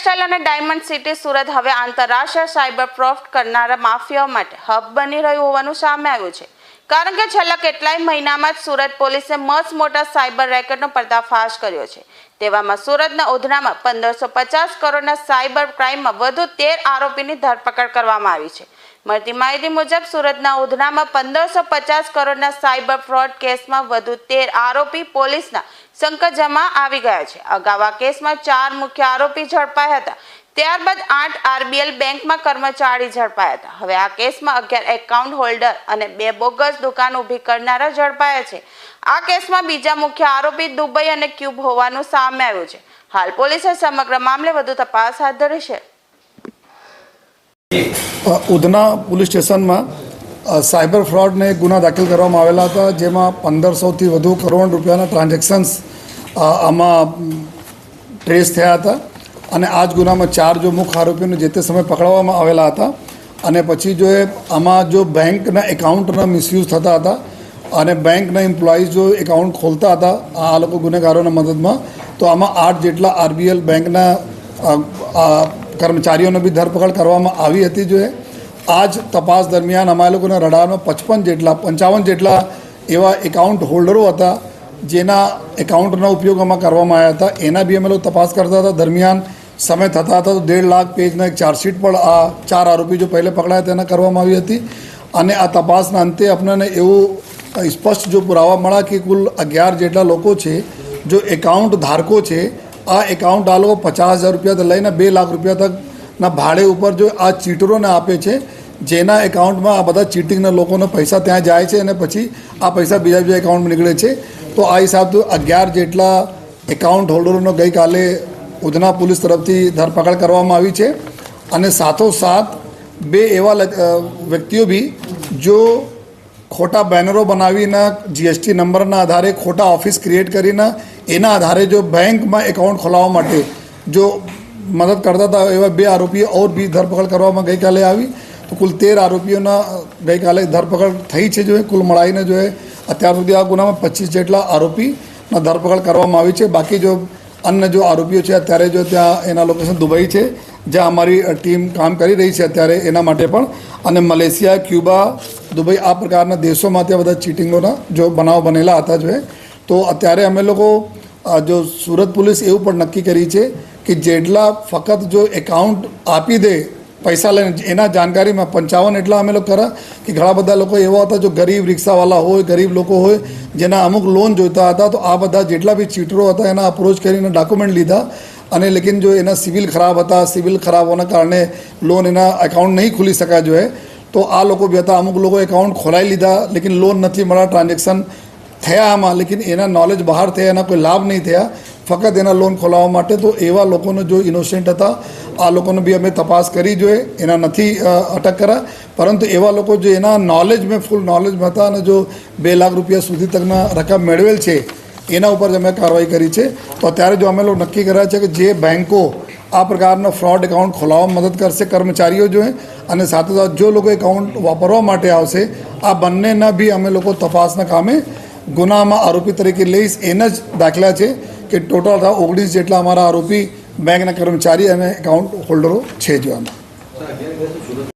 RBL અને diamond city Surat હવે આંતરરાષ્ટ્રીય સાયબર પ્રોફ્ટ કરનારા માફિયાઓ માટે હબ બની રહ્યું હોવાનું સામે આવ્યું છે. કારણ કે છેલ્લા કેટલાય મહિનામાં જ સુરત પોલીસે મસ્ત મોટા સાયબર રેકેટનો પર્દાફાશ કર્યો છે. તેવામાં સુરતના ઉધનામાં પંદરસો પચાસ કરોડના સાયબર ક્રાઇમમાં વધુ તેર આરોપીની ધરપકડ કરવામાં આવી છે. મળતી માહિતી મુજબ, સુરતના ઉધનામાં પંદરસો પચાસ કરોડના સાયબર ફ્રોડ કેસમાં વધુ તેર આરોપી પોલીસના સંકટજામાં આવી ગયા છે. અગાઉ આ કેસમાં ચાર મુખ્ય આરોપી ઝડપાયા હતા. ત્યારબાદ આઠ આરબીએલ બેંકમાં કર્મચારી ઝડપાયા હતા. હવે આ કેસમાં અગિયાર એકાઉન્ટ હોલ્ડર અને બે બોગસ દુકાન ઊભી કરનારા ઝડપાયા છે. આ કેસમાં બીજા મુખ્ય આરોપી દુબઈ અને ક્યુબ હોવાનું સામે આવ્યું છે. હાલ પોલીસે સમગ્ર મામલે વધુ તપાસ હાથ ધરી છે. ઉધના પોલીસ સ્ટેશનમાં સાયબર ફ્રોડને ગુના દાખલ કરવામાં આવેલા હતા, જેમાં પંદરસોથી વધુ કરોડ રૂપિયાના ટ્રાન્ઝેક્શન્સ આમાં ટ્રેસ થયા હતા. અને આ જ ગુનામાં ચાર જો મુખ્ય આરોપીઓને જે તે સમયે પકડવામાં આવેલા હતા. અને પછી જો એ આમાં જો બેંકના એકાઉન્ટના મિસયુઝ થતા હતા અને બેંકના એમ્પ્લોઈઝ જો એકાઉન્ટ ખોલતા હતા, આ લોકો ગુનેગારોના મદદમાં, તો આમાં આઠ જેટલા આરબીએલ બેંકના કર્મચારીઓને બી ધરપકડ કરવામાં આવી હતી જોઈએ. આ જ તપાસ દરમિયાન અમારા લોકોના રડારમાં પચપન જેટલા, પંચાવન જેટલા એવા એકાઉન્ટ હોલ્ડરો હતા, જેના એકાઉન્ટનો ઉપયોગ અમે કરવામાં આવ્યા હતા. એના બી અમે લોકો તપાસ કરતા હતા. દરમિયાન સમય થતા હતા તો દેઢ લાખ પેજના એક ચાર્જશીટ પણ આ ચાર આરોપી જો પહેલે પકડાયા તેના કરવામાં આવી હતી. અને આ તપાસના અંતે આપણને એવું સ્પષ્ટ જો પુરાવા મળ્યા કે કુલ અગિયાર જેટલા લોકો છે, જો એકાઉન્ટ ધારકો છે આ એકાઉન્ટ આ પચાસ હજાર રૂપિયાથી લઈને બે લાખ રૂપિયા તકના ભાડે ઉપર જો આ ચીટરોને આપે છે, જેના એકાઉન્ટમાં આ બધા ચીટિંગના લોકોના પૈસા ત્યાં જાય છે અને પછી આ પૈસા બીજા બીજા એકાઉન્ટમાં નીકળે છે. તો આ હિસાબથી અગિયાર જેટલા એકાઉન્ટ હોલ્ડરોનો ગઈકાલે ઉધના પોલીસ તરફથી ધરપકડ કરવામાં આવી છે. અને સાથોસાથ બે એવા વ્યક્તિઓ બી જો ખોટા બેનરો બનાવીને જીએસટી નંબરના આધારે ખોટા ઓફિસ ક્રિએટ કરીને એના આધારે જો બેંકમાં એકાઉન્ટ ખોલાવવા માટે જો મદદ કરતા હતા એવા બે આરોપીઓ ઓર બી ધરપકડ કરવામાં ગઈકાલે આવી, તો કુલ તેર આરોપીઓના ગઈકાલે ધરપકડ થઈ છે જો કુલ મળાઈને જો અત્યાર સુધી આ ગુનામાં પચીસ જેટલા આરોપીના ધરપકડ કરવામાં આવી છે. બાકી જો અન્ય જો આરોપીઓ છે, અત્યારે જો ત્યાં એના લોકેશન દુબઈ છે, જ્યાં અમારી ટીમ કામ કરી રહી છે અત્યારે એના માટે પણ. અને મલેશિયા, ક્યુબા, દુબઈ આ પ્રકારના દેશોમાં ત્યાં બધા ચીટિંગોના જો બનાવ બનેલા હતા જો તો અત્યારે અમે લોકો જો સુરત પોલીસ એવું પણ નક્કી કરી છે કે જેટલા ફક્ત જો એકાઉન્ટ આપી દે પૈસા લઈને, એના જાણકારીમાં પંચાવન એટલા અમે લોકો કરા કે ઘણા બધા લોકો એવા હતા જો ગરીબ રિક્ષાવાળા હોય, ગરીબ લોકો હોય, જેના અમુક લોન જોઈતા હતા, તો આ બધા જેટલા બી ચીટરો હતા, એના અપ્રોચ કરીને ડોક્યુમેન્ટ લીધા અને લેકિન જો એના સિવિલ ખરાબ હતા સિવિલ ખરાબ હોવાના કારણે લોન એના એકાઉન્ટ નહીં ખુલી શકાય જોઈએ તો આ લોકો બી હતા. અમુક લોકો એકાઉન્ટ ખોલાવી લીધા, લેકિન લોન નથી મળ્યા ટ્રાન્ઝેક્શન થયા આમાં, લેકિન એના નોલેજ બહાર થયા, એના કોઈ લાભ નહીં થયા. ફક્ત એના લોન ખોલાવવા માટે તો એવા લોકોનો જો ઇનોસેન્ટ હતા, આ લોકોને બી અમે તપાસ કરી જોઈએ, એના નથી અટક કરા પરંતુ એવા લોકો જે એના નોલેજ મેં ફૂલ નોલેજમાં હતા, અને જો બે લાખ રૂપિયા સુધી તકના રકમ મેળવેલ છે, એના ઉપર જ અમે કાર્યવાહી કરી છે. તો અત્યારે જો અમે લોકો નક્કી કર્યા છે કે જે બેન્કો આ પ્રકારના ફ્રોડ એકાઉન્ટ ખોલાવવામાં મદદ કરશે કર્મચારીઓ જોઈએ અને સાથે સાથે જો લોકો એકાઉન્ટ વાપરવા માટે આવશે, આ બંનેના બી અમે લોકો તપાસના કામે ગુનામાં આરોપી તરીકે લઈશ એના જ દાખલા છે કે ટોટલ ઓગણીસ જેટલા અમારા આરોપી બેંકના કર્મચારી અને એકાઉન્ટ હોલ્ડરો છે જો